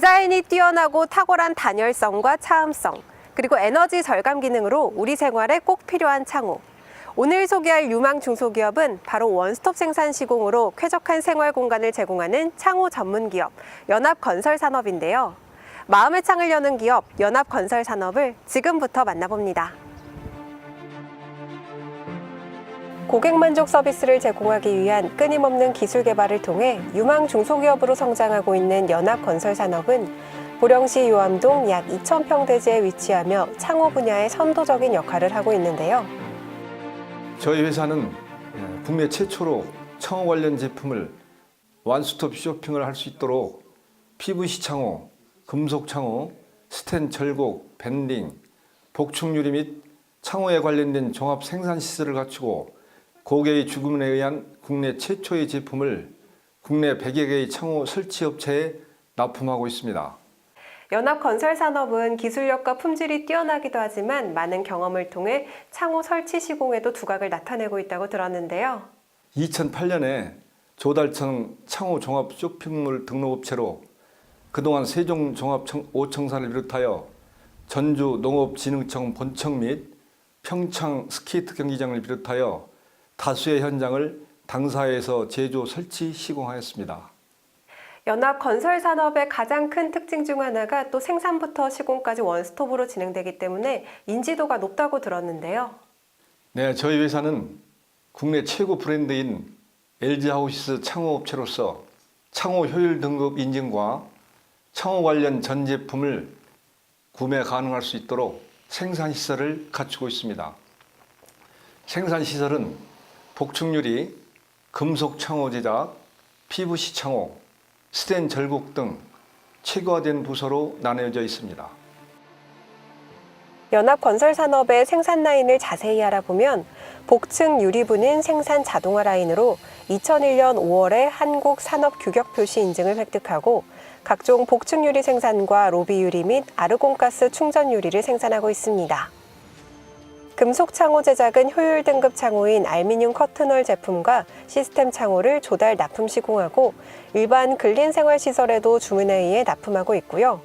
디자인이 뛰어나고 탁월한 단열성과 차음성, 그리고 에너지 절감 기능으로 우리 생활에 꼭 필요한 창호. 오늘 소개할 유망 중소기업은 바로 원스톱 생산 시공으로 쾌적한 생활 공간을 제공하는 창호 전문 기업 연합건설산업인데요. 마음의 창을 여는 기업 연합건설산업을 지금부터 만나봅니다. 고객 만족 서비스를 제공하기 위한 끊임없는 기술 개발을 통해 유망 중소기업으로 성장하고 있는 연합건설산업은 보령시 요암동 약 2,000평 대지에 위치하며 창호 분야의 선도적인 역할을 하고 있는데요. 저희 회사는 예, 국내 최초로 창호 관련 제품을 완스톱 쇼핑을 할 수 있도록 PVC 창호, 금속 창호, 스텐 절곡, 밴딩, 복층 유리 및 창호에 관련된 종합 생산 시설을 갖추고 고객의 주문에 의한 국내 최초의 제품을 국내 100여 개의 창호 설치 업체에 납품하고 있습니다. 연합 건설 산업은 기술력과 품질이 뛰어나기도 하지만 많은 경험을 통해 창호 설치 시공에도 두각을 나타내고 있다고 들었는데요. 2008년에 조달청 창호 종합 쇼핑몰 등록업체로 그동안 세종 종합 5청사를 비롯하여 전주 농업진흥청 본청 및 평창 스케이트 경기장을 비롯하여 다수의 현장을 당사에서 제조 설치 시공하였습니다. 연합 건설 산업의 가장 큰 특징 중 하나가 또 생산부터 시공까지 원스톱으로 진행되기 때문에 인지도가 높다고 들었는데요. 네, 저희 회사는 국내 최고 브랜드인 LG하우스 창호업체로서 창호 효율 등급 인증과 창호 관련 전 제품을 구매 가능할 수 있도록 생산 시설을 갖추고 있습니다. 생산 시설은 복층유리, 금속 창호 제작, PVC 창호, 스텐 절곡 등 체계화된 부서로 나뉘어져 있습니다. 연합 건설 산업의 생산 라인을 자세히 알아보면 복층 유리부는 생산 자동화 라인으로 2001년 5월에 한국 산업 규격 표시 인증을 획득하고 각종 복층 유리 생산과 로비 유리 및 아르곤가스 충전 유리를 생산하고 있습니다. 금속 창호 제작은 효율 등급 창호인 알미늄 커튼홀 제품과 시스템 창호를 조달 납품 시공하고 일반 근린 생활 시설에도 주문에 의해 납품하고 있고요.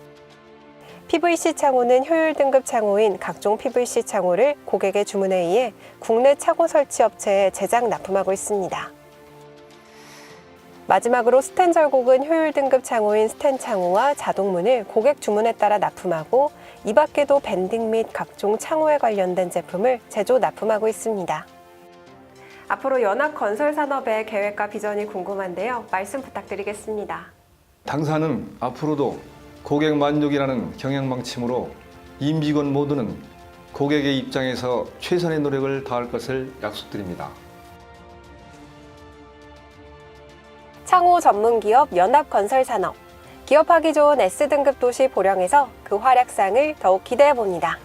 PVC 창호는 효율 등급 창호인 각종 PVC 창호를 고객의 주문에 의해 국내 창호 설치 업체에 제작 납품하고 있습니다. 마지막으로 스텐 절곡은 효율 등급 창호인 스텐 창호와 자동문을 고객 주문에 따라 납품하고 이 밖에도 밴딩 및 각종 창호에 관련된 제품을 제조 납품하고 있습니다. 앞으로 연합 건설 산업의 계획과 비전이 궁금한데요. 말씀 부탁드리겠습니다. 당사는 앞으로도 고객 만족이라는 경영 방침으로 임직원 모두는 고객의 입장에서 최선의 노력을 다할 것을 약속드립니다. 창호 전문 기업 연합건설산업. 기업하기 좋은 S등급 도시 보령에서 그 활약상을 더욱 기대해 봅니다.